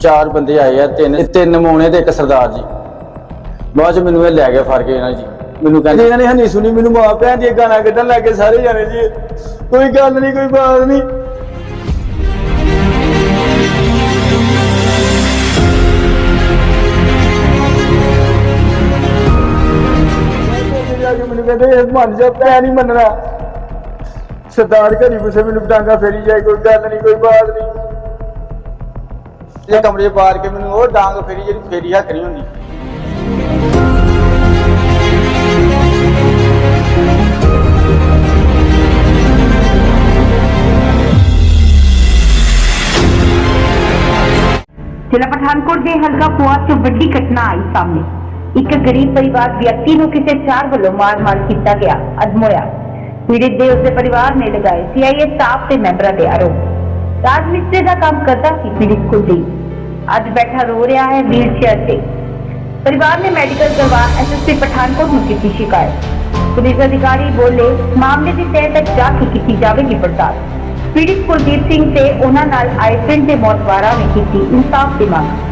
ਚਾਰ ਬੰਦੇ ਆਏ ਆ, ਤਿੰਨ। ਤਿੰਨ ਮੋਨੇ ਤੇ ਇੱਕ ਸਰਦਾਰ ਜੀ। ਬਾਅਦ ਚ ਮੈਨੂੰ ਇਹ ਲੈ ਗਿਆ ਫੜ ਕੇ ਇਹਨਾਂ ਜੀ। ਮੈਨੂੰ ਕਹਿੰਦੇ ਇਹਨਾਂ ਨੇ ਹਨੀ ਸੁਣੀ, ਮੈਨੂੰ ਮਾਂ ਭੈਣ ਦੀਆਂ ਗਾਣਾ ਕੱਢਣ ਲੱਗ ਗਏ ਸਾਰੇ ਜਾਣੇ ਜੀ। ਕੋਈ ਗੱਲ ਨਹੀਂ, ਕੋਈ ਬਾਤ ਨਹੀਂ। ਜਾ ਕੇ ਮੈਨੂੰ ਕਹਿੰਦੇ, ਇਹ ਮੰਨ ਜਾ ਭੈਣ ਨਹੀਂ ਮੰਨਣਾ। ਸਰਦਾਰ ਘਰੀ ਪੁੱਛੇ, ਮੈਨੂੰ ਡਾਂਗਾ ਫੇਰੀ ਜਾਏ, ਕੋਈ ਗੱਲ ਨਹੀਂ, ਕੋਈ ਬਾਤ ਨਹੀਂ। ਇਹ ਕਮਰੇ 'ਚ ਬਾਹਰ ਕੇ ਮੈਨੂੰ ਉਹ ਡਾਂਗ ਫੇਰੀ ਜਿਹੜੀ ਫੇਰੀ ਹੱਥ ਨਹੀਂ ਹੁੰਦੀ। ਜ਼ਿਲ੍ਹਾ ਪਠਾਨਕੋਟ ਦੇ ਹਲਕਾ ਪੁਆਧ ਤੋਂ ਵੱਡੀ ਘਟਨਾ ਆਈ ਸਾਹਮਣੇ। ਇੱਕ ਗਰੀਬ ਪਰਿਵਾਰ ਵਿਅਕਤੀ ਨੂੰ ਕਿਸੇ ਚਾਰ ਵੱਲੋਂ ਮਾਰ-ਮਾਰ ਕੀਤਾ ਗਿਆ ਅਦਮੋਇਆ ਪੀੜਿਤ ਦੇ ਉਸਦੇ ਪਰਿਵਾਰ ਨੇ ਲਗਾਏ ਸੀਆਈਏ ਸਟਾਫ ਤੇ ਮੈਂਬਰਾਂ ਦੇ ਆਰੋਪ। ਰਾਜ ਮਿਸਤਰੀ ਦਾ ਕੰਮ ਕਰਦਾ ਸੀ ਪੀੜਿਤ ਕੁਲਦੀਪ। ਅੱਜ ਬੈਠਾ ਰੋ ਰਿਹਾ ਹੈ ਵੀਲਚੇਅਰ ਤੇ। ਪਰਿਵਾਰ ਨੇ ਮੈਡੀਕਲ ਕਰਵਾ ਐਸਐਸਪੀ ਪਠਾਨਕੋਟ ਨੂੰ ਕੀਤੀ ਸ਼ਿਕਾਇਤ। ਪੁਲਿਸ ਅਧਿਕਾਰੀ ਬੋਲੇ ਮਾਮਲੇ ਦੀ ਤਹਿ ਤੱਕ ਜਾ ਕੇ ਕੀਤੀ ਜਾਵੇਗੀ ਪੜਤਾਲ। ਪੀੜਿਤ ਕੁਲਦੀਪ ਸਿੰਘ ਤੇ ਉਹਨਾਂ ਨਾਲ ਆਏ ਪਿੰਡ ਦੇ ਮੌਤਵਾਰਾਂ ਨੇ ਕੀਤੀ ਇਨਸਾਫ ਦੀ ਮੰਗ।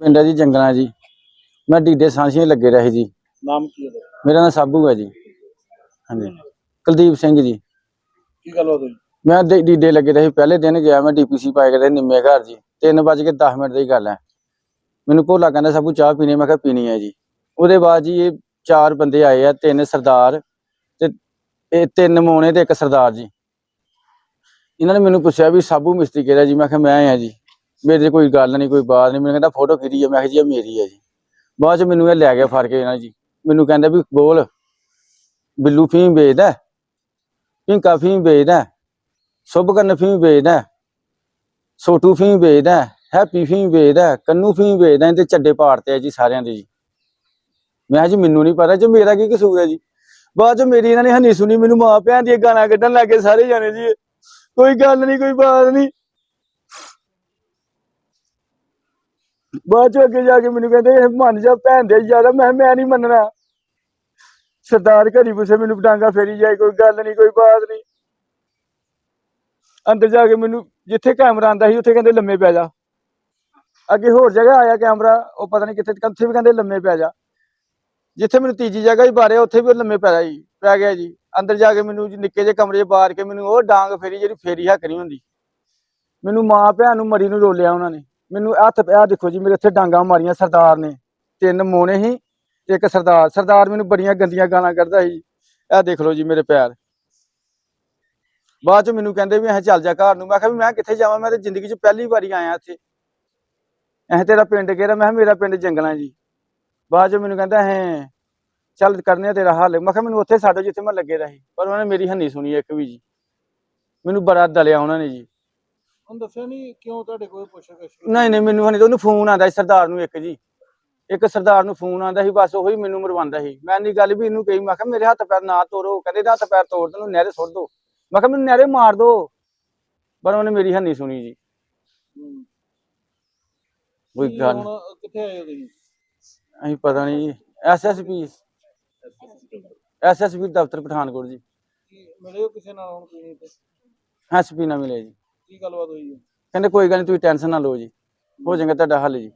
ਪਿੰਡ ਹੈ ਜੀ ਜੰਗਲਾਂ ਜੀ। ਮੈਂ ਡੀਡੇ ਸਾਂਸੀਆਂ ਲੱਗੇ ਰਹੇ ਜੀ। ਨਾਮ ਕੀ ਹੈ? ਮੇਰਾ ਨਾਮ ਸਾਬੂ ਹੈ ਜੀ। ਹਾਂਜੀ। ਕੁਲਦੀਪ ਸਿੰਘ ਜੀ। ਕੀ ਗੱਲ ਹੋਈ? ਮੈਂ ਡੀ- ਡੀਡੇ ਲੱਗੇ ਰਹੇ ਪਹਿਲੇ ਦਿਨ ਗਿਆ ਮੈਂ ਡੀਪੀਸੀ ਪਾਏ ਗਏ ਨਿੰਮੇ ਘਰ ਜੀ 3:10 ਮਿੰਟ ਦੀ ਗੱਲ ਹੈ। ਮੈਨੂੰ ਭੋਲਾ ਕਹਿੰਦਾ ਸਭੂ ਚਾਹ ਪੀਣੀ ਮੈਂ ਕਿਹਾ, ਪੀਣੀ ਹੈ ਜੀ। ਉਹਦੇ ਬਾਅਦ ਜੀ ਇਹ ਚਾਰ ਬੰਦੇ ਆਏ ਆ, ਤਿੰਨ ਸਰਦਾਰ ਤੇ ਇਹ ਤਿੰਨ ਮੋਨੇ ਤੇ ਇੱਕ ਸਰਦਾਰ ਜੀ। ਇਹਨਾਂ ਨੇ ਮੈਨੂੰ ਪੁੱਛਿਆ ਵੀ, ਸਾਬੂ, ਮਿਸਤਰੀ ਕਿਹੜਾ ਜੀ, ਮੈਂ ਕਿਹਾ, ਮੈਂ ਆ ਜੀ। ਮੇਰੇ 'ਚ ਕੋਈ ਗੱਲ ਨਹੀਂ, ਕੋਈ ਬਾਤ ਨਹੀਂ। ਮੈਨੂੰ ਕਹਿੰਦਾ, ਫੋਟੋ ਖਿੱਚੀ ਹੈ ਮੈਂ ਕਿਹਾ, ਜੀ, ਇਹ ਮੇਰੀ ਹੈ ਜੀ। ਬਾਅਦ ਚ ਮੈਨੂੰ ਇਹ ਲੈ ਗਿਆ ਫੜ ਕੇ ਇਹਨਾਂ ਜੀ। ਮੈਨੂੰ ਕਹਿੰਦਾ ਵੀ, ਬੋਲ, ਬਿੱਲੂ ਫੀਮ ਵੇਚਦਾ ਹੈ? ਪਿੰਕਾ ਫੀਮ ਵੇਚਦਾ ਹੈ? ਸੁਭਕਰਨ ਫੀਮ ਵੇਚਦਾ ਹੈ? ਸੋਟੂ ਫੀਮ ਵੇਚਦਾ ਹੈਪੀ ਫੀਮ ਵੇਚਦਾ ਕੰਨੂ ਫੀਮ ਵੇਚਦਾ ਹੈ ਤੇ ਚੱਡੇ ਪਾੜਤੇ ਆ ਜੀ ਸਾਰਿਆਂ ਦੇ ਜੀ ਮੈਂ ਕਿਹਾ ਜੀ ਮੈਨੂੰ ਨਹੀਂ ਪਤਾ, ਜੀ ਮੇਰਾ ਕੀ ਕਸੂਰ ਹੈ ਜੀ ਬਾਅਦ ਚ ਮੇਰੀ ਇਹਨਾਂ ਨੇ ਹਨੀ ਸੁਣੀ, ਮੈਨੂੰ ਮਾਂ ਭੈਣ ਦੀਆਂ ਗਾਲਾਂ ਕੱਢਣ ਲੱਗ ਗਏ ਸਾਰੇ ਜਾਣੇ ਜੀ ਕੋਈ ਗੱਲ ਨਹੀਂ, ਕੋਈ ਬਾਤ ਨਹੀਂ ਬਾਅਦ ਚ ਅੱਗੇ ਜਾ ਕੇ ਮੈਨੂੰ ਕਹਿੰਦੇ ਮੰਨ ਜਾ ਭੈਣ ਦੇ ਯਾਰ, ਮੈਂ ਮੈਂ ਨਹੀਂ ਮੰਨਣਾ ਸਰਦਾਰ ਘਰੀ ਪੁੱਛੇ, ਮੈਨੂੰ ਡਾਂਗਾ ਫੇਰੀ ਜਾਏ, ਕੋਈ ਗੱਲ ਨਹੀਂ, ਕੋਈ ਬਾਤ ਨਹੀਂ ਅੰਦਰ ਜਾ ਕੇ ਮੈਨੂੰ ਜਿੱਥੇ ਕੈਮਰਾ ਆਂਦਾ ਸੀ, ਉੱਥੇ ਕਹਿੰਦੇ ਲੰਮੇ ਪੈ ਜਾ। ਅੱਗੇ ਹੋਰ ਜਗ੍ਹਾ ਆਇਆ ਕੈਮਰਾ, ਉਹ ਪਤਾ ਨਹੀਂ ਕਿੱਥੇ ਕਿੱਥੇ ਵੀ ਕਹਿੰਦੇ ਲੰਮੇ ਪੈ ਜਾ। ਜਿੱਥੇ ਮੈਨੂੰ ਤੀਜੀ ਜਗ੍ਹਾ ਹੀ ਬਾਰੇ ਉੱਥੇ ਵੀ ਉਹ ਲੰਮੇ ਪੈ ਜੀ, ਪੈ ਗਿਆ ਜੀ। ਅੰਦਰ ਜਾ ਕੇ ਮੈਨੂੰ ਨਿੱਕੇ ਜਿਹੇ ਕਮਰੇ 'ਚ ਬਾਰ ਕੇ ਮੈਨੂੰ ਉਹ ਡਾਂਗ ਫੇਰੀ, ਜਿਹੜੀ ਫੇਰੀ ਹੱਕ ਨਹੀਂ ਹੁੰਦੀ। ਮੈਨੂੰ ਮਾਂ ਭੈਣ ਨੂੰ ਮਰੀ ਨੂੰ ਰੋਲਿਆ ਉਹਨਾਂ ਨੇ। ਮੈਨੂੰ ਹੱਥ ਪਿਆ ਦੇਖੋ ਜੀ, ਮੇਰੇ ਇੱਥੇ ਡਾਂਗਾਂ ਮਾਰੀਆਂ ਸਰਦਾਰ ਨੇ। ਤਿੰਨ ਮੋਨੇ ਸੀ ਤੇ ਇੱਕ ਸਰਦਾਰ। ਸਰਦਾਰ ਮੈਨੂੰ ਬੜੀਆਂ ਗੰਦੀਆਂ ਗਾਲਾਂ ਕੱਢਦਾ ਸੀ। ਇਹ ਦੇਖ ਲਓ ਜੀ ਮੇਰੇ ਪੈਰ। ਬਾਅਦ ਚ ਮੈਨੂੰ ਕਹਿੰਦੇ ਵੀ ਅਸੀਂ ਚੱਲ ਜਾ ਘਰ ਨੂੰ। ਮੈਂ ਕਿਹਾ ਵੀ ਮੈਂ ਕਿੱਥੇ ਜਾਵਾਂ? ਮੈਂ ਤਾਂ ਜ਼ਿੰਦਗੀ 'ਚ ਪਹਿਲੀ ਵਾਰੀ ਆਇਆ ਇੱਥੇ। ਇਹ ਤੇਰਾ ਪਿੰਡ ਕਿਹੜਾ? ਮੈਂ ਕਿਹਾ ਮੇਰਾ ਪਿੰਡ ਜੰਗਲਾਂ ਜੀ। ਬਾਅਦ ਚ ਮੈਨੂੰ ਕਹਿੰਦਾ ਹੈ ਚੱਲ ਕਰਨੇ ਆ ਤੇਰਾ ਹੱਲ। ਮੈਂ ਕਿਹਾ ਮੈਨੂੰ ਉੱਥੇ ਛੱਡੋ ਜਿੱਥੇ ਮੈਂ ਲੱਗੇ ਰਹੀ ਪਰ ਉਹਨਾਂ ਨੇ ਮੇਰੀ ਹੰਨੀ ਸੁਣੀ ਇੱਕ ਵੀ ਜੀ। ਮੈਨੂੰ ਬੜਾ ਦਲਿਆ ਉਹਨਾਂ ਨੇ ਜੀ। ਹੁਣ ਦੱਸਿਆ ਨਹੀਂ ਕਿਉਂ ਤੁਹਾਡੇ ਕੋਲ ਪੁੱਛ ਕੇ ਨਹੀਂ ਨਹੀਂ ਮੈਨੂੰ ਹਨੀ ਉਹਨੂੰ ਫੋਨ ਆਂਦਾ ਸੀ ਸਰਦਾਰ ਨੂੰ ਇੱਕ ਜੀ। ਇੱਕ ਸਰਦਾਰ ਨੂੰ ਫੋਨ ਆਂਦਾ ਸੀ ਬਸ ਉਹੀ ਮੈਨੂੰ ਮਰਵਾਉਂਦਾ ਸੀ। ਮੈਂ ਨਹੀਂ ਗੱਲ ਵੀ ਇਹਨੂੰ ਕਹੀ ਮੈਂ ਕਿਹਾ ਮੇਰੇ ਹੱਥ ਪੈਰ ਨਾ ਤੋੜੋ ਕਹਿੰਦੇ ਹੱਥ ਪੈਰ ਤੋੜ ਤੈਨੂੰ ਨਹਿਰੇ ਸੁੱਟ ਦੋ। ਮੈਂ ਕਿਹਾ ਮੈਨੂੰ ਨਹਿਰੇ ਮਾਰ ਦੋ। ਪਰ ਉਹਨੇ ਮੇਰੀ ਹੰਨੀ ਸੁਣੀ ਜੀ। ਕੋਈ ਗੱਲ ਹੁਣ ਕਿੱਥੇ ਆਏ ਹੋ ਤੁਸੀਂ? ਅਸੀਂ ਪਤਾ ਨਹੀਂ ਐਸਐਸਪੀ ਐਸਐਸਪੀ ਦਫ਼ਤਰ ਪਠਾਨਕੋਟ ਜੀ। ਕੀ ਮਿਲੇ ਹੋ ਕਿਸੇ ਨਾਲ ਹੁਣ ਤੁਸੀਂ ਤੇ ਐਸਪੀ ਨਾ ਮਿਲੇ ਜੀ। ਕੀ ਗੱਲਬਾਤ ਹੋਈ ਹੈ? ਕਹਿੰਦੇ ਕੋਈ ਗੱਲ ਨਹੀਂ ਤੁਸੀਂ ਟੈਨਸ਼ਨ ਨਾ ਲਓ ਜੀ। ਹੋ ਜਾਏਗਾ ਤੁਹਾਡਾ ਹੱਲ ਜੀ।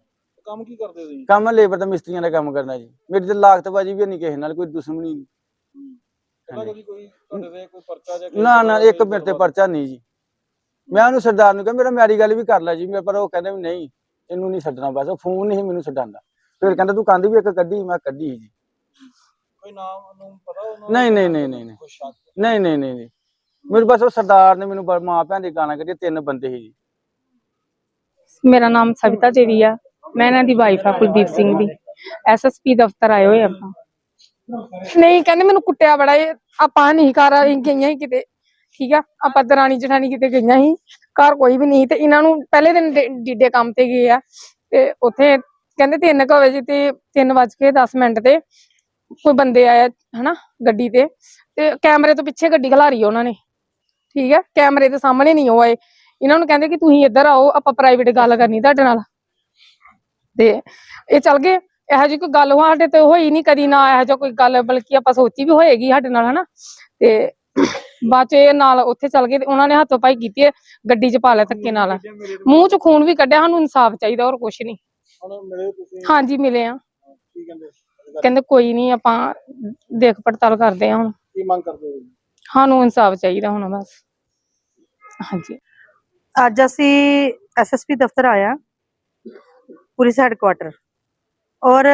ਕੰਮ ਕੀ ਕਰਦੇ ਹੋ ਤੁਸੀਂ? ਕੰਮ ਲੇਬਰ ਦਾ ਮਿਸਤਰੀਆਂ ਦਾ ਕੰਮ ਕਰਨਾ ਜੀ। ਮੇਰੀ ਤੇ ਲਾਗਤਬਾਜੀ ਵੀ ਨਹੀਂ ਕਿਸੇ ਨਾਲ ਕੋਈ ਦੁਸ਼ਮਣੀ ਨਹੀਂ ਪਹਿਲਾਂ ਕਦੀ ਕੋਈ ਤੁਹਾਡੇ ਤੇ ਕੋਈ ਪਰਚਾ ਜਾਂ ਕਿਸੇ ਨਾ ਨਾ ਇੱਕ ਮੇਰੇ ਤੇ ਪਰਚਾ ਨਹੀਂ ਜੀ। ਮੈਂ ਉਹਨੂੰ ਸਰਦਾਰ ਨੂੰ ਕਿਹਾ ਮੇਰਾ ਮੈਰੀ ਗੱਲ ਵੀ ਕਰ ਲੈ ਜੀ ਮੈਂ ਪਰ ਉਹ ਕਹਿੰਦੇ ਵੀ ਨਹੀਂ ਇਹਨੂੰ ਨਹੀਂ ਛੱਡਣਾ ਬਸ ਉਹ ਫੋਨ ਨਹੀਂ ਮੈਨੂੰ ਛੱਡਾਂਦਾ। ਫਿਰ ਕਹਿੰਦਾ ਤੂੰ ਕੰਧ ਵੀ ਇੱਕ ਕੱਢੀ ਮੈਂ ਕੱਢੀ ਜੀ। ਕੋਈ ਨਾਮ ਨੂੰ ਪਤਾ ਉਹਨਾਂ? ਨਹੀਂ ਨਹੀਂ ਨਹੀਂ ਨਹੀਂ ਨਹੀਂ। ਨਹੀਂ ਨਹੀਂ ਨਹੀਂ ਬਸ ਉਹ ਸਰਦਾਰ ਨੇ ਮੈਨੂੰ ਮਾਂ ਭੈਣ ਦੀ ਗਾਣਾ ਕੱਢੀ ਤਿੰਨ ਬੰਦੇ ਸੀ ਜੀ। ਮੇਰਾ ਨਾਮ ਸਵਿਤਾ ਦੇਵੀ ਆ। ਮੈਂ ਇਹਨਾਂ ਦੀ ਵਾਈਫ ਆ ਕੁਲਦੀਪ ਸਿੰਘ ਦੀ। ਐਸਐਸਪੀ ਦਫ਼ਤਰ ਆਏ ਹੋਏ ਆਪਾਂ। ਨਹੀਂ, ਕਹਿੰਦੇ ਮੈਨੂੰ ਕੁੱਟਿਆ ਬੜਾ ਇਹ ਆਪਾਂ ਨਹੀਂ ਘਰ ਅਸੀਂ ਗਈਆਂ ਹੀ ਕਿਤੇ। ਠੀਕ ਆ? ਆਪਾਂ ਦਰਾਣੀ ਜਠਾਣੀ ਕਿਤੇ ਗਈਆਂ ਸੀ ਘਰ ਕੋਈ ਵੀ ਨਹੀਂ ਤੇ ਇਹਨਾਂ ਨੂੰ ਪਹਿਲੇ ਦਿਨ ਡੇ- ਡੀਡੇ ਕੰਮ ਤੇ ਗਏ ਆ। ਤੇ ਉੱਥੇ ਕਹਿੰਦੇ 3 ਵਜੇ ਤੇ 3 ਵੱਜ ਕੇ 10 ਮਿੰਟ ਤੇ ਕੋਈ ਬੰਦੇ ਆਇਆ, ਹਨਾ, ਗੱਡੀ ਤੇ। ਤੇ ਕੈਮਰੇ ਤੋਂ ਪਿੱਛੇ ਗੱਡੀ ਖਲਾਰੀ ਉਹਨਾਂ ਨੇ। ਠੀਕ ਹੈ ਕੈਮਰੇ ਦੇ ਸਾਹਮਣੇ ਨਹੀਂ ਉਹ ਆਏ। ਇਹਨਾਂ ਨੂੰ ਕਹਿੰਦੇ ਕਿ ਤੁਸੀਂ ਇੱਧਰ ਆਓ, ਆਪਾਂ ਪ੍ਰਾਈਵੇਟ ਗੱਲ ਕਰਨੀ ਤੁਹਾਡੇ ਨਾਲ। ਤੇ ਇਹ ਚੱਲ ਗਏ। ਇਹੋ ਜਿਹੀ ਕੋਈ ਗੱਲ ਸਾਡੇ ਤੇ ਹੋਈ ਨਹੀਂ ਕਦੀ ਨਾ ਇਹੋ ਜਿਹਾ ਕੋਈ ਗੱਲ ਬਲਕਿ ਆਪਾਂ ਸੋਚੀ ਵੀ ਹੋਏਗੀ ਸਾਡੇ ਨਾਲ ਹਨਾ? ਤੇ ਬਾਅਦ ਚ ਇਹ ਨਾਲ ਉੱਥੇ ਚਲ ਗਏ ਤੇ ਉਹਨਾਂ ਨੇ ਹੱਥੋਂ ਪਾਈ ਕੀਤੀ ਹੈ, ਗੱਡੀ 'ਚ ਪਾ ਲਿਆ ਧੱਕੇ ਨਾਲ। ਮੂੰਹ 'ਚ ਖੂਨ ਵੀ ਕੱਢਿਆ ਸਾਨੂੰ ਇਨਸਾਫ ਚਾਹੀਦਾ ਹੋਰ ਕੁਛ ਨਹੀਂ ਹੁਣ ਮਿਲੇ ਤੁਸੀਂ? ਹਾਂਜੀ ਮਿਲੇ ਆ। ਕਹਿੰਦੇ? ਕੋਈ ਨਹੀਂ ਆਪਾਂ ਦੇਖ ਪੜਤਾਲ ਕਰਦੇ ਆ ਹੁਣ। ਕੀ ਮੰਗ ਕਰਦੇ ਹੋ? ਸਾਨੂੰ ਇਨਸਾਫ ਚਾਹੀਦਾ ਹੁਣ ਬਸ। ਹਾਂਜੀ। ਅੱਜ ਅਸੀਂ ਐਸਐਸਪੀ ਦਫ਼ਤਰ ਆਇਆ ਪੁਲਿਸ ਹੈੱਡਕੁਆਟਰ ਔਰ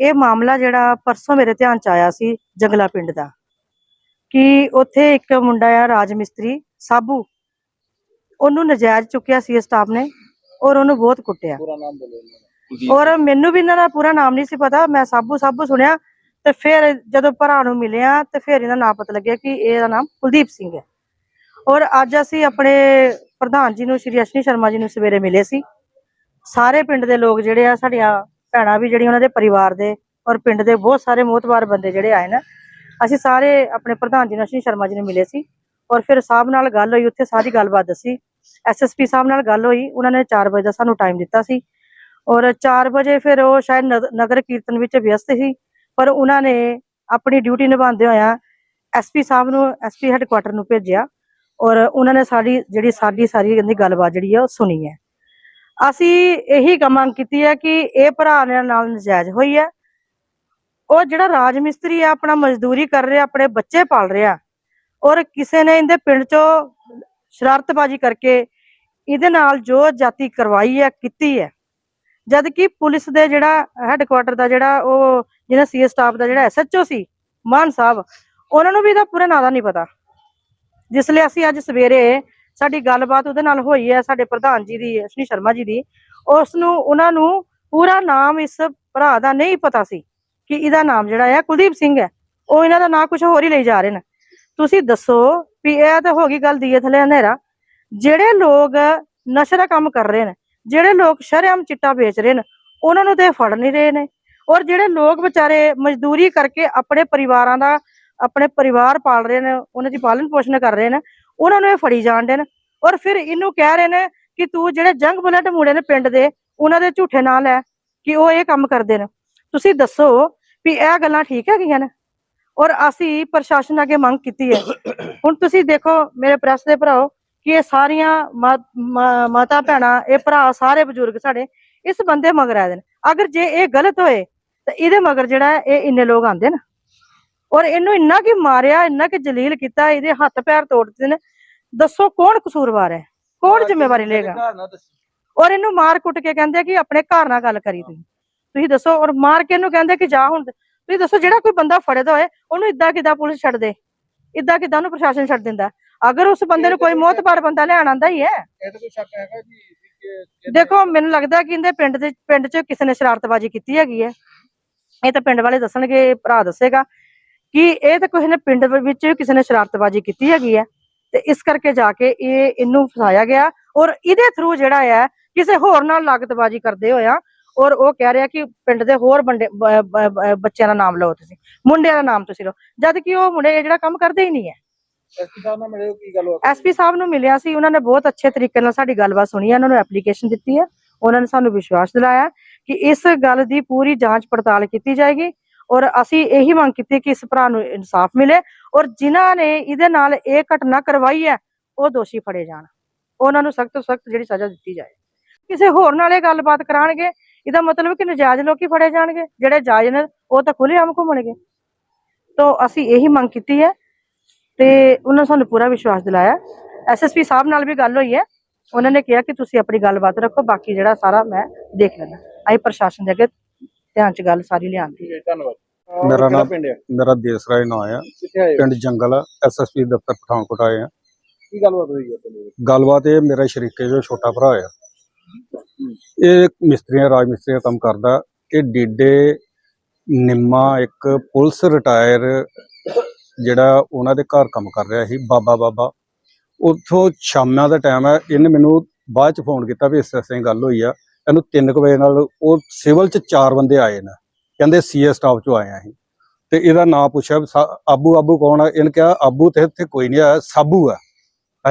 ਇਹ ਮਾਮਲਾ ਜਿਹੜਾ ਪਰਸੋਂ ਮੇਰੇ ਧਿਆਨ ਚ ਆਇਆ ਸੀ ਜੰਗਲਾ ਪਿੰਡ ਦਾ ਕਿ ਉੱਥੇ ਇੱਕ ਮੁੰਡਾ ਆ ਰਾਜ ਮਿਸਤਰੀ ਸਾਬੂ ਉਹਨੂੰ ਨਜਾਇਜ਼ ਚੁੱਕਿਆ ਸੀ ਸਟਾਫ ਨੇ ਔਰ ਉਹਨੂੰ ਬਹੁਤ ਕੁੱਟਿਆ। ਪੂਰਾ ਨਾਮ ਬੋਲੋ ਇਹਨਾਂ ਦਾ। ਔਰ ਮੈਨੂੰ ਵੀ ਇਹਨਾਂ ਦਾ ਪੂਰਾ ਨਾਮ ਨਹੀਂ ਸੀ ਪਤਾ ਮੈਂ ਸਾਬੂ ਸਾਬੂ ਸੁਣਿਆ ਤੇ ਫਿਰ ਜਦੋਂ ਭਰਾ ਨੂੰ ਮਿਲਿਆ ਤੇ ਫਿਰ ਇਹਦਾ ਨਾਮ ਪਤਾ ਲੱਗਿਆ ਕਿ ਇਹਦਾ ਨਾਮ ਕੁਲਦੀਪ ਸਿੰਘ ਹੈ। ਔਰ ਅੱਜ ਅਸੀਂ ਆਪਣੇ ਪ੍ਰਧਾਨ ਜੀ ਨੂੰ ਸ਼੍ਰੀ ਅਸ਼ਨੀ ਸ਼ਰਮਾ ਜੀ ਨੂੰ ਸਵੇਰੇ ਮਿਲੇ ਸੀ। ਸਾਰੇ ਪਿੰਡ ਦੇ ਲੋਕ ਜਿਹੜੇ ਆ ਸਾਡੀਆਂ ਭੈਣਾ ਵੀ ਜਿਹੜੀ ਉਹਨਾਂ ਦੇ ਪਰਿਵਾਰ ਦੇ ਔਰ ਪਿੰਡ ਦੇ ਬਹੁਤ ਸਾਰੇ ਮੋਹਤਬਾਰ ਬੰਦੇ ਜਿਹੜੇ ਆਏ ਨੇ, ਅਸੀਂ ਸਾਰੇ ਆਪਣੇ ਪ੍ਰਧਾਨ ਜੀ ਨੂੰ ਅਸ਼ਨੀ ਸ਼ਰਮਾ ਜੀ ਨੂੰ ਮਿਲੇ ਸੀ ਔਰ ਫਿਰ ਸਾਹਿਬ ਨਾਲ ਗੱਲ ਹੋਈ, ਉੱਥੇ ਸਾਰੀ ਗੱਲਬਾਤ ਦੱਸੀ। ਐਸਐਸਪੀ ਸਾਹਿਬ ਨਾਲ ਗੱਲ ਹੋਈ, ਉਹਨਾਂ ਨੇ 4 ਵਜੇ ਦਾ ਸਾਨੂੰ ਟਾਈਮ ਦਿੱਤਾ ਸੀ ਔਰ 4 ਵਜੇ ਫਿਰ ਉਹ ਸ਼ਾਇਦ ਨਗ- ਨਗਰ ਕੀਰਤਨ ਵਿੱਚ ਵਿਅਸਤ ਸੀ, ਪਰ ਉਹਨਾਂ ਨੇ ਆਪਣੀ ਡਿਊਟੀ ਨਿਭਾਉਂਦੇ ਹੋਇਆ ਐਸਪੀ ਸਾਹਿਬ ਨੂੰ ਐਸਪੀ ਹੈੱਡਕੁਆਟਰ ਨੂੰ ਭੇਜਿਆ ਔਰ ਉਹਨਾਂ ਨੇ ਸਾਡੀ, ਜਿਹੜੀ ਸਾਡੀ ਸਾਰੀ ਕਹਿੰਦੀ ਗੱਲਬਾਤ ਜਿਹੜੀ ਆ ਉਹ ਸੁਣੀ ਹੈ। ਅਸੀਂ ਇਹੀ ਮੰਗ ਕੀਤੀ ਹੈ ਕਿ ਇਹ ਭਰਾ ਨਾਲ ਨਜਾਇਜ਼ ਹੋਈ ਹੈ। ਉਹ ਜਿਹੜਾ ਰਾਜ ਮਿਸਤਰੀ ਆ, ਆਪਣਾ ਮਜ਼ਦੂਰੀ ਕਰ ਰਿਹਾ, ਆਪਣੇ ਬੱਚੇ ਪਾਲ ਰਿਹਾ, ਔਰ ਕਿਸੇ ਨੇ ਇਹਦੇ ਪਿੰਡ ਚੋਂ ਸ਼ਰਾਰਤਬਾਜ਼ੀ ਕਰਕੇ ਇਹਦੇ ਨਾਲ ਜੋ ਜਾਤੀ ਕਰਵਾਈ ਹੈ, ਕੀਤੀ ਹੈ। ਜਦ ਕਿ ਪੁਲਿਸ ਦੇ ਜਿਹੜਾ ਹੈੱਡਕੁਆਟਰ ਦਾ ਜਿਹੜਾ ਉਹ ਜਿਹੜਾ ਸੀ ਸਟਾਫ ਦਾ ਜਿਹੜਾ ਐਸਐਚਓ ਸੀ, ਮਾਨ ਸਾਹਿਬ, ਉਹਨਾਂ ਨੂੰ ਵੀ ਇਹਦਾ ਪੂਰਾ ਨਾਂ ਦਾ ਨਹੀਂ ਪਤਾ। ਜਿਸ ਲਈ ਅਸੀਂ ਅੱਜ ਸਵੇਰੇ ਸਾਡੀ ਗੱਲਬਾਤ ਉਹਦੇ ਨਾਲ ਹੋਈ ਹੈ, ਸਾਡੇ ਪ੍ਰਧਾਨ ਜੀ ਦੀ, ਅਸ਼ਨੀ ਸ਼ਰਮਾ ਜੀ ਦੀ। ਉਸ ਨੂੰ ਉਹਨਾਂ ਨੂੰ ਪੂਰਾ ਨਾਮ ਇਸ ਭਰਾ ਦਾ ਨਹੀਂ ਪਤਾ ਸੀ ਕਿ ਇਹਦਾ ਨਾਮ ਜਿਹੜਾ ਹੈ ਕੁਲਦੀਪ ਸਿੰਘ ਹੈ। ਉਹ ਇਹਨਾਂ ਦਾ ਨਾਂ ਕੁਝ ਹੋਰ ਹੀ ਲਈ ਜਾ ਰਹੇ ਨੇ। ਤੁਸੀਂ ਦੱਸੋ ਵੀ ਇਹ ਤਾਂ ਹੋ ਗਈ ਗੱਲ ਦੀਏ ਥਲੇ ਹਨੇਰਾ। ਜਿਹੜੇ ਲੋਕ ਨਸ਼ੇ ਦਾ ਕੰਮ ਕਰ ਰਹੇ ਨੇ, ਜਿਹੜੇ ਲੋਕ ਸ਼ਰੇਆਮ ਚਿੱਟਾ ਵੇਚ ਰਹੇ ਨੇ, ਉਹਨਾਂ ਨੂੰ ਤੇ ਇਹ ਫੜ ਨਹੀਂ ਰਹੇ ਨੇ। ਔਰ ਜਿਹੜੇ ਲੋਕ ਵਿਚਾਰੇ ਮਜ਼ਦੂਰੀ ਕਰਕੇ ਆਪਣੇ ਪਰਿਵਾਰਾਂ ਦਾ, ਆਪਣੇ ਪਰਿਵਾਰ ਪਾਲ ਰਹੇ ਨੇ, ਉਹਨਾਂ ਦੀ ਪਾਲਣ ਪੋਸ਼ਣ ਕਰ ਰਹੇ ਨੇ ਉਹਨਾਂ ਨੂੰ ਇਹ ਫੜੀ ਜਾਣ ਦੇ ਨੇ ਔਰ ਫਿਰ ਇਹਨੂੰ ਕਹਿ ਰਹੇ ਨੇ ਕਿ ਤੂੰ ਜਿਹੜੇ ਜੰਗ ਬੁਲਟ ਮੁੰਡੇ ਨੇ ਪਿੰਡ ਦੇ, ਉਹਨਾਂ ਦੇ ਝੂਠੇ ਨਾਲ ਹੈ ਕਿ ਉਹ ਇਹ ਕੰਮ ਕਰਦੇ ਨੇ। ਤੁਸੀਂ ਦੱਸੋ ਵੀ ਇਹ ਗੱਲਾਂ ਠੀਕ ਹੈਗੀਆਂ ਨੇ? ਔਰ ਅਸੀਂ ਪ੍ਰਸ਼ਾਸਨ ਅੱਗੇ ਮੰਗ ਕੀਤੀ ਹੈ। ਹੁਣ ਤੁਸੀਂ ਦੇਖੋ ਮੇਰੇ ਪ੍ਰੈਸ ਦੇ ਭਰਾਓ ਕਿ ਇਹ ਸਾਰੀਆਂ ਮਾ- ਮਾਤਾ ਭੈਣਾਂ, ਇਹ ਭਰਾ ਸਾਰੇ ਬਜ਼ੁਰਗ ਸਾਡੇ ਇਸ ਬੰਦੇ ਮਗਰ ਆਏ ਨੇ। ਅਗਰ ਜੇ ਇਹ ਗਲਤ ਹੋਏ ਤਾਂ ਇਹਦੇ ਮਗਰ ਜਿਹੜਾ ਇਹ ਇੰਨੇ ਲੋਕ ਆਂਦੇ ਨੇ। ਔਰ ਇਹਨੂੰ ਇੰਨਾ ਕਿ ਮਾਰਿਆ ਇੰਨਾ ਕਿ ਜਲੀਲ ਕੀਤਾ ਇਹਦੇ ਹੱਥ ਪੈਰ ਤੋੜ ਦਿੱਤੇ ਨੇ। ਦੱਸੋ ਕੌਣ ਕਸੂਰਵਾਰ ਹੈ? ਕੌਣ ਜ਼ਿੰਮੇਵਾਰੀ ਲਏਗਾ? ਔਰ ਇਹਨੂੰ ਮਾਰ ਕੁੱਟ ਕੇ ਕਹਿੰਦੇ ਆ ਕਿ ਆਪਣੇ ਘਰ ਨਾਲ ਗੱਲ ਕਰੀ ਤੁਸੀਂ। ਤੁਸੀਂ ਦੱਸੋ ਔਰ ਮਾਰ ਕੇ ਇਹਨੂੰ ਕਹਿੰਦੇ ਕਿ ਜਾ ਹੁਣ ਤੁਸੀਂ ਦੱਸੋ ਜਿਹੜਾ ਕੋਈ ਬੰਦਾ ਫੜਦਾ ਹੋਏ ਉਹਨੂੰ ਇਦਾਂ ਕਿਦਾਂ ਪੁਲਿਸ ਛੱਡ ਦੇ? ਇਦਾਂ ਕਿਦਾਂ ਉਹਨੂੰ ਪ੍ਰਸ਼ਾਸਨ ਛੱਡ ਦਿੰਦਾ? ਅਗਰ ਉਸ ਬੰਦੇ ਨੂੰ ਕੋਈ ਮੋਤਬਾਰ ਬੰਦਾ ਲੈਣ ਆਂਦਾ ਹੀ ਹੈ। ਇਹ ਤਾਂ ਕੋਈ ਸ਼ੱਕ ਹੈਗਾ ਜੀ ਕਿ- ਕਿ- ਦੇਖੋ ਮੈਨੂੰ ਲੱਗਦਾ ਕਿ ਇਹਦੇ ਪਿੰਡ ਦੇ ਪਿੰਡ 'ਚ ਕਿਸੇ ਨੇ ਸ਼ਰਾਰਤਬਾਜ਼ੀ ਕੀਤੀ ਹੈਗੀ ਹੈ। ਇਹ ਤਾਂ ਪਿੰਡ ਵਾਲੇ ਦੱਸਣਗੇ ਭਰਾ ਦੱਸੇਗਾ। ਕਿ ਇਹ ਤਾਂ ਕਿਸੇ ਨੇ ਪਿੰਡ ਦੇ ਵਿੱਚ ਕਿਸੇ ਨੇ ਸ਼ਰਾਰਤਬਾਜ਼ੀ ਕੀਤੀ ਹੈਗੀ ਹੈ ਤੇ ਇਸ ਕਰਕੇ ਜਾ ਕੇ ਇਹ ਇਹਨੂੰ ਫਸਾਇਆ ਗਿਆ ਔਰ ਇਹਦੇ ਥਰੂ ਜਿਹੜਾ ਹੈ ਕਿਸੇ ਹੋਰ ਨਾਲ ਲਾਗਤਬਾਜ਼ੀ ਕਰਦੇ ਹੋਇਆ ਔਰ ਉਹ ਕਹਿ ਰਿਹਾ ਕਿ ਪਿੰਡ ਦੇ ਹੋਰ ਬੰਦੇ ਬੱਚਿਆਂ ਦਾ ਨਾਮ ਲਓ ਤੁਸੀਂ ਮੁੰਡਿਆਂ ਦਾ ਨਾਮ ਤੁਸੀਂ ਲਓ ਜਦ ਕਿ ਉਹ ਮੁੰਡੇ ਜਿਹੜਾ ਕੰਮ ਕਰਦੇ ਹੀ ਨਹੀਂ ਹੈ। ਐਸਪੀ ਸਾਹਿਬ ਨੂੰ ਮਿਲਿਆ ਸੀ ਉਹਨਾਂ ਨੇ ਬਹੁਤ ਅੱਛੇ ਤਰੀਕੇ ਨਾਲ ਸਾਡੀ ਗੱਲਬਾਤ ਸੁਣੀ ਹੈ ਉਹਨਾਂ ਨੂੰ ਐਪਲੀਕੇਸ਼ਨ ਦਿੱਤੀ ਹੈ ਉਹਨਾਂ ਨੇ ਸਾਨੂੰ ਵਿਸ਼ਵਾਸ ਦਿਲਾਇਆ ਕਿ ਇਸ ਗੱਲ ਦੀ ਪੂਰੀ ਜਾਂਚ ਪੜਤਾਲ ਕੀਤੀ ਜਾਏਗੀ ਔਰ ਅਸੀਂ ਇਹੀ ਮੰਗ ਕੀਤੀ ਕਿ ਇਸ ਭਰਾ ਨੂੰ ਇਨਸਾਫ ਮਿਲੇ ਔਰ ਜਿਨ੍ਹਾਂ ਨੇ ਇਹਦੇ ਨਾਲ ਇਹ ਘਟਨਾ ਕਰਵਾਈ ਹੈ, ਉਹ ਦੋਸ਼ੀ ਫੜੇ ਜਾਣ। ਉਹਨਾਂ ਨੂੰ ਸਖਤ ਤੋਂ ਸਖਤ ਜਿਹੜੀ ਸਜ਼ਾ ਦਿੱਤੀ ਜਾਏ। ਕਿਸੇ ਹੋਰ ਨਾਲ ਇਹ ਗੱਲਬਾਤ ਕਰਾਣਗੇ, ਇਹਦਾ ਮਤਲਬ ਕਿ ਨਜਾਇਜ਼ ਲੋਕੀ ਫੜੇ ਜਾਣਗੇ, ਜਿਹੜੇ ਜਾਇਜ਼ ਨੇ, ਉਹ ਤਾਂ ਖੁੱਲ੍ਹੇਆਮ ਘੁੰਮਣਗੇ। ਤੋਂ ਅਸੀਂ ਇਹੀ ਮੰਗ ਕੀਤੀ ਹੈ ਤੇ ਉਹਨਾਂ ਨੇ ਸਾਨੂੰ ਪੂਰਾ ਵਿਸ਼ਵਾਸ ਦਿਲਾਇਆ। ਐਸਐਸਪੀ ਸਾਹਿਬ ਨਾਲ ਵੀ ਗੱਲ ਹੋਈ ਹੈ। ਉਹਨਾਂ ਨੇ ਕਿਹਾ ਕਿ ਤੁਸੀਂ ਆਪਣੀ ਗੱਲਬਾਤ ਰੱਖੋ, ਬਾਕੀ ਜਿਹੜਾ ਸਾਰਾ ਮੈਂ ਦੇਖ ਲੈਣਾ ਅਸੀਂ ਪ੍ਰਸ਼ਾਸਨ ਦੇ ਅੱਗੇ ਧਿਆਨ ਚ ਗੱਲ ਸਾਰੀ ਲਿਆਂਦੀ। ਠੀਕ ਹੈ ਧੰਨਵਾਦ। ਮੇਰਾ ਨਾਮ- ਪਿੰਡ ਹੈ ਮੇਰਾ ਦੇਸਰਾਏ ਨਾਂ ਆ। ਕਿੱਥੇ ਆਏ ਹੋ? ਪਿੰਡ ਜੰਗਲ ਐਸਐਸਪੀ ਦਫ਼ਤਰ ਪਠਾਨਕੋਟ ਆਏ ਆ। ਕੀ ਗੱਲਬਾਤ ਹੋਈ ਹੈ ਤੁਹਾਨੂੰ ਗੱਲਬਾਤ ਇਹ ਮੇਰਾ ਸ਼ਰੀਕੇ ਜੋ ਛੋਟਾ ਭਰਾ ਆ। ਇਹ ਮਿਸਤਰੀਆਂ ਰਾਜ ਮਿਸਤਰੀ ਦਾ ਕੰਮ ਕਰਦਾ। ਇਹ ਡੀਡੇ ਨਿੰਮਾ ਇੱਕ ਪੁਲਿਸ ਰਿਟਾਇਰ ਜਿਹੜਾ ਉਹਨਾਂ ਦੇ ਘਰ ਕੰਮ ਕਰ ਰਿਹਾ ਸੀ ਬਾਬਾ ਬਾਬਾ। ਉੱਥੋਂ ਸ਼ਾਮਾਂ ਦਾ ਟਾਈਮ ਹੈ ਇਹਨੇ ਮੈਨੂੰ ਬਾਅਦ ਚ ਫੋਨ ਕੀਤਾ ਵੀ ਇਸ ਤਰ੍ਹਾਂ ਦੀ ਗੱਲ ਹੋਈ ਆ। ਇਹਨੂੰ 3 ਵਜੇ ਨਾਲ ਉਹ ਸਿਵਲ ਚ ਚਾਰ ਬੰਦੇ ਆਏ ਨੇ। ਕਹਿੰਦੇ ਸੀਏ ਸਟਾਫ ਚੋਂ ਆਏ ਆ ਅਸੀਂ। ਤੇ ਇਹਦਾ ਨਾਂ ਪੁੱਛਿਆ ਵੀ ਸਾ- ਆਬੂ ਆਬੂ ਕੌਣ ਆ? ਇਹਨੇ ਕਿਹਾ, ਆਬੂ ਤੇ ਇੱਥੇ ਕੋਈ ਨਹੀਂ ਆਇਆ, ਸਾਬੂ ਆ।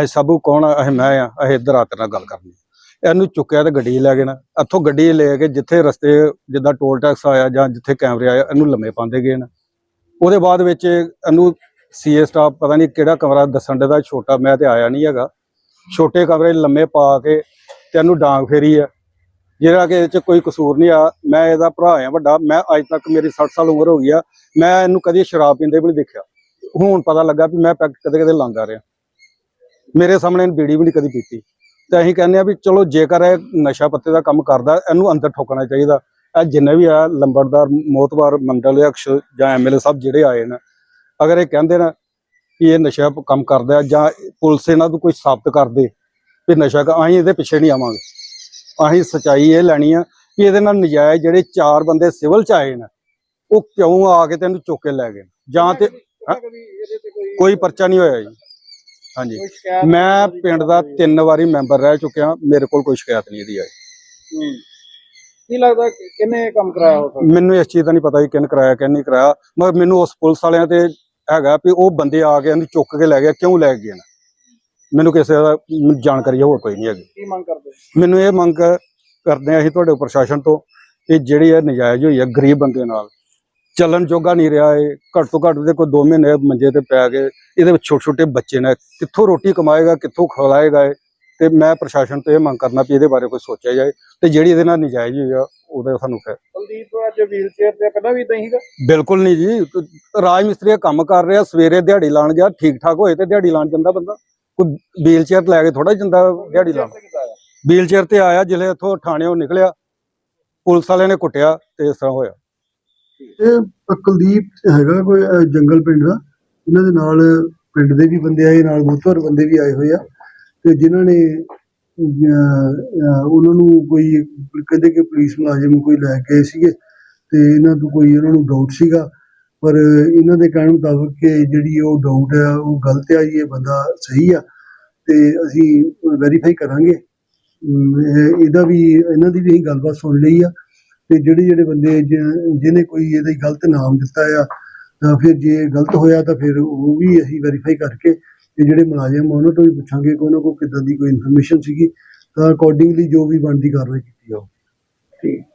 ਇਹ ਸਾਬੂ ਕੌਣ ਆ? ਇਹ ਮੈਂ ਆ ਇਹ ਇੱਧਰ ਆ ਤੇਰੇ ਨਾਲ ਗੱਲ ਕਰਨੀ ਇਹਨੂੰ ਚੁੱਕਿਆ ਤੇ ਗੱਡੀ 'ਚ ਲੈ ਗਏ ਨਾ। ਇੱਥੋਂ ਗੱਡੀ ਲੈ ਕੇ ਜਿੱਥੇ ਰਸਤੇ, ਜਿੱਦਾਂ ਟੋਲ ਟੈਕਸ ਆਇਆ ਜਾਂ ਜਿੱਥੇ ਕੈਮਰੇ ਆਇਆ ਇਹਨੂੰ ਲੰਮੇ ਪਾਉਂਦੇ ਗਏ ਨਾ। ਉਹਦੇ ਬਾਅਦ ਵਿੱਚ ਇਹਨੂੰ ਸੀਏ ਸਟਾਫ ਪਤਾ ਨਹੀਂ ਕਿਹੜਾ ਕਮਰਾ ਦੱਸਣ ਦੇ ਦਾ ਛੋਟਾ ਮੈਂ ਤੇ ਆਇਆ ਨਹੀਂ ਹੈਗਾ। ਛੋਟੇ ਕਮਰੇ ਲੰਮੇ ਪਾ ਕੇ ਤੇ ਇਹਨੂੰ ਡਾਂਗ ਫੇਰੀ ਆ। ਜਿਹੜਾ ਕਿ ਇਹ ਚ ਕੋਈ ਕਸੂਰ ਨਹੀਂ ਆ, ਮੈਂ ਇਹਦਾ ਭਰਾ ਆ, ਵੱਡਾ, ਮੈਂ ਅੱਜ ਤੱਕ ਮੇਰੀ 60 ਸਾਲ ਉਮਰ ਹੋ ਗਈ ਆ, ਮੈਂ ਇਹਨੂੰ ਕਦੀ ਸ਼ਰਾਬ ਪੀਂਦੇ ਵੀ ਨਹੀਂ ਦੇਖਿਆ। ਹੁਣ ਪਤਾ ਲੱਗਾ ਵੀ ਮੈਂ ਪੈਗ ਕਦੇ ਕਦੇ ਲਾਂਦਾ ਰਿਹਾ। ਮੇਰੇ ਸਾਹਮਣੇ ਇਹਨੇ ਬੀੜੀ ਵੀ ਨਹੀਂ ਕਦੀ ਪੀਤੀ। ਤੇ ਅਸੀਂ ਕਹਿੰਦੇ ਆ ਵੀ ਚਲੋ ਜੇਕਰ ਇਹ ਨਸ਼ਾ ਪੱਤੇ ਦਾ ਕੰਮ ਕਰਦਾ, ਇਹਨੂੰ ਅੰਦਰ ਠੋਕਣਾ ਚਾਹੀਦਾ। ਇਹ ਜਿੰਨੇ ਵੀ ਆ, ਲੰਬੜਦਾਰ, ਮੋਤਬਾਰ ਮੰਡਲ ਅਕਸ਼ ਜਾਂ ਐਮਐਲਏ ਸਾਹਿਬ ਜਿਹੜੇ ਆਏ ਨੇ, ਅਗਰ ਇਹ ਕਹਿੰਦੇ ਨਾ ਕਿ ਇਹ ਨਸ਼ਾ ਕੰਮ ਕਰਦਾ ਜਾਂ ਪੁਲਿਸ ਇਹਨਾਂ ਨੂੰ ਕੋਈ ਸਾਬਤ ਕਰਦੇ ਵੀ ਨਸ਼ਾ ਕ- ਅਸੀਂ ਇਹਦੇ ਪਿੱਛੇ ਨਹੀਂ ਆਵਾਂਗੇ। ਅਸੀਂ ਸਚਾਈ ਇਹ ਲੈਣੀ ਆ ਕਿ ਇਹਦੇ ਨਾਲ ਨਜਾਇਜ਼ ਜਿਹੜੇ ਚਾਰ ਬੰਦੇ ਸਿਵਲ ਚ ਆਏ ਨੇ ਉਹ ਕਿਉਂ ਆ ਕੇ ਤੈਨੂੰ ਚੁੱਕ ਕੇ ਲੈ ਗਏ ਜਾਂ ਤੇ ਕੋਈ ਪਰਚਾ ਨਹੀਂ ਹੋਇਆ ਜੀ। ਹਾਂਜੀ। ਮੈਂ ਪਿੰਡ ਦਾ ਤਿੰਨ ਵਾਰੀ ਮੈਂਬਰ ਰਹਿ ਚੁੱਕਿਆ ਮੇਰੇ ਕੋਲ ਕੋਈ ਸ਼ਿਕਾਇਤ ਨਹੀਂ ਇਹਦੀ ਆਈ। ਕੀ ਲੱਗਦਾ ਕਿ ਕਿਹਨੇ ਇਹ ਕੰਮ ਕਰਾਇਆ ਹੋ ਮੈਨੂੰ ਇਸ ਚੀਜ਼ ਦਾ ਨਹੀਂ ਪਤਾ ਕਿ ਕਿਹਨ ਕਰਾਇਆ ਕਿਹਨ ਨਹੀਂ ਕਰਾਇਆ ਮਗਰ ਮੈਨੂੰ ਉਸ ਪੁਲਿਸ ਵਾਲਿਆਂ ਤੇ ਹੈਗਾ ਵੀ ਉਹ ਬੰਦੇ ਆ ਕੇ ਇਹਨੂੰ ਚੁੱਕ ਕੇ ਲੈ ਗਏ ਕਿਉਂ ਲੈ ਗਏ ਨੇ? ਮੈਨੂੰ ਕਿਸੇ ਦਾ ਜਾਣਕਾਰੀ ਹੋਰ ਕੋਈ ਨਹੀਂ ਹੈਗੀ। ਕੀ ਮੰਗ ਕਰਦੇ? ਮੈਨੂੰ ਇਹ ਮੰਗ ਕਰਦੇ ਆ ਅਸੀਂ ਤੁਹਾਡੇ ਪ੍ਰਸ਼ਾਸਨ ਤੋਂ ਕਿ ਜਿਹੜੀ ਇਹ ਨਜਾਇਜ਼ ਹੋਈ ਹੈ ਗਰੀਬ ਬੰਦੇ ਨਾਲ ਚੱਲਣ ਜੋਗਾ ਨਹੀਂ ਰਿਹਾ ਇਹ ਘੱਟ ਤੋਂ ਘੱਟ ਦੇ ਕੋਈ 2 ਮਹੀਨੇ ਮੰਜੇ ਤੇ ਪੈ ਗਏ ਇਹਦੇ ਵਿੱਚ ਛੋਟੇ ਛੋਟੇ ਬੱਚੇ ਨੇ ਕਿੱਥੋਂ ਰੋਟੀ ਕਮਾਏਗਾ ਕਿੱਥੋਂ ਖਵਾਏਗਾ ਤੇ ਮੈਂ ਪ੍ਰਸ਼ਾਸਨ ਤੋਂ ਇਹ ਮੰਗ ਕਰਨਾ ਵੀ ਇਹਦੇ ਬਾਰੇ ਕੋਈ ਸੋਚਿਆ ਜਾਏ ਤੇ ਜਿਹੜੀ ਇਹਦੇ ਨਾਲ ਨਜਾਇਜ਼ ਹੋਈ ਆ ਉਹਦੇ ਸਾਨੂੰ ਫਿਰ ਕੁਲਦੀਪ ਅੱਜ ਵੀਲ ਚੇਅਰ ਤੇ ਪਹਿਲਾਂ ਵੀ ਇਦਾਂ ਹੀ ਸੀਗਾ? ਬਿਲਕੁਲ ਨਹੀਂ ਜੀ ਰਾਜ ਮਿਸਤਰੀ ਕੰਮ ਕਰ ਰਿਹਾ ਸਵੇਰੇ ਦਿਹਾੜੀ ਲਾਣ ਗਿਆ ਠੀਕ ਠਾਕ ਹੋਏ ਤੇ ਦਿਹਾੜੀ ਲਾਣ ਜਾਂਦਾ ਬੰਦਾ। ਕੋਈ ਵੀਲ ਚੇਅਰ ਲੈ ਕੇ ਥੋੜਾ ਜਾਂਦਾ ਦਿਹਾੜੀ ਲਾਣ ਵੀਲ ਚੇਅਰ ਤੇ ਆਇਆ ਜਿਲੇ ਇੱਥੋਂ ਥਾਣਿਓਂ ਨਿਕਲਿਆ, ਪੁਲਿਸ ਵਾਲਿਆਂ ਨੇ ਕੁੱਟਿਆ ਤੇ ਇਸ ਤਰ੍ਹਾਂ ਹੋਇਆ। ਇਹ ਕੁਲਦੀਪ ਹੈਗਾ ਕੋਈ ਜੰਗਲ ਪਿੰਡ ਦਾ, ਇਹਨਾਂ ਦੇ ਨਾਲ ਪਿੰਡ ਦੇ ਵੀ ਬੰਦੇ ਆਏ, ਨਾਲ ਮੁਤਵਰ ਬੰਦੇ ਵੀ ਆਏ ਹੋਏ ਆ। ਤੇ ਜਿਨ੍ਹਾਂ ਨੇ ਉਹਨਾਂ ਨੂੰ ਕੋਈ, ਕਹਿੰਦੇ ਕਿ ਪੁਲਿਸ ਮੁਲਾਜ਼ਮ ਕੋਈ ਲੈ ਕੇ ਆਏ ਸੀਗੇ, ਤੇ ਇਹਨਾਂ ਤੋਂ ਕੋਈ ਉਹਨਾਂ ਨੂੰ ਡਾਊਟ ਸੀਗਾ। ਪਰ ਇਹਨਾਂ ਦੇ ਕਹਿਣ ਮੁਤਾਬਕ ਕਿ ਜਿਹੜੀ ਉਹ ਡਾਊਟ ਹੈ, ਉਹ ਗਲਤ ਆ ਜੀ ਇਹ ਬੰਦਾ ਸਹੀ ਆ ਤੇ ਅਸੀਂ ਵੈਰੀਫਾਈ ਕਰਾਂਗੇ। ਇਹਦਾ ਵੀ, ਇਹਨਾਂ ਦੀ ਵੀ ਅਸੀਂ ਗੱਲਬਾਤ ਸੁਣ ਲਈ ਆ ਤੇ ਜਿਹੜੇ ਜਿਹੜੇ ਬੰਦੇ ਜਿ- ਜਿਹਨੇ ਕੋਈ ਇਹਦਾ ਗਲਤ ਨਾਮ ਦਿੱਤਾ ਆ, ਤਾਂ ਫਿਰ ਜੇ ਗਲਤ ਹੋਇਆ ਤਾਂ ਫਿਰ ਉਹ ਵੀ ਅਸੀਂ ਵੈਰੀਫਾਈ ਕਰਕੇ ਤੇ ਜਿਹੜੇ ਮੁਲਾਜ਼ਮ ਆ, ਉਹਨਾਂ ਤੋਂ ਵੀ ਪੁੱਛਾਂਗੇ ਕਿ ਉਹਨਾਂ ਕੋਲ ਕਿੱਦਾਂ ਦੀ ਕੋਈ ਇਨਫੋਰਮੇਸ਼ਨ ਸੀਗੀ। ਤਾਂ ਅਕੋਰਡਿੰਗਲੀ ਜੋ ਵੀ ਬਣਦੀ ਕਾਰਵਾਈ ਕੀਤੀ ਜਾਊ। ਠੀਕ